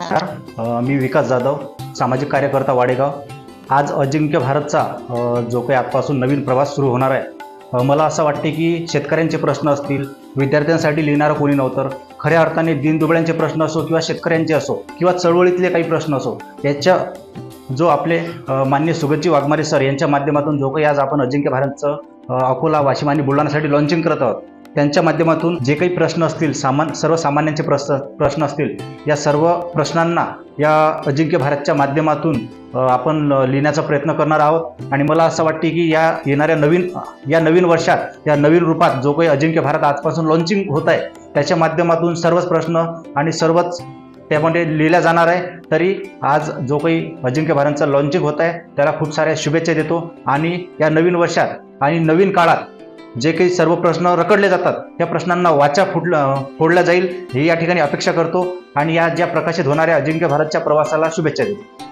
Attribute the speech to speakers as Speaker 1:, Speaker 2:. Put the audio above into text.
Speaker 1: नमस्कार मी विकास जाधव सामाजिक कार्यकर्ता वाडेगाव. आज अजिंक्य भारतचा जो काही आजपासून नवीन प्रवास सुरू होणार आहे मला असं वाटते की शेतकऱ्यांचे प्रश्न असतील विद्यार्थ्यांसाठी लिहिणारं कोणी नव्हतं खऱ्या अर्थाने दिनदुबळ्यांचे प्रश्न असो किंवा शेतकऱ्यांचे असो किंवा चळवळीतले काही प्रश्न असो याच्या जो आपले मान्य सुगतजी वाघमारे सर यांच्या माध्यमातून जो काही आज आपण अजिंक्य भारतचं अकोला वाशिम आणि बुलढाण्यासाठी लॉन्चिंग करत आहोत त्यांच्या माध्यमातून जे काही प्रश्न असतील सामान सर्वसामान्यांचे प्रश्न प्रश्न असतील या सर्व प्रश्नांना या अजिंक्य भारतच्या माध्यमातून आपण लिहिण्याचा प्रयत्न करणार आहोत. आणि मला असं वाटते की या येणाऱ्या नवीन या नवीन वर्षात या नवीन रूपात जो काही अजिंक्य भारत आजपासून लॉन्चिंग होत आहे त्याच्या माध्यमातून सर्वच प्रश्न आणि सर्वच त्यामध्ये लिहिल्या जाणार आहे. तरी आज जो काही अजिंक्य भारतचं लॉन्चिंग होत आहे त्याला खूप साऱ्या शुभेच्छा देतो. आणि या नवीन वर्षात आणि नवीन काळात जे काही सर्व प्रश्न रखडले जातात त्या प्रश्नांना वाचा फुटलं फोडल्या जाईल. ही या ठिकाणी अपेक्षा करतो. आणि या ज्या प्रकाशित होणाऱ्या अजिंक्य भारतच्या प्रवासाला शुभेच्छा देतो.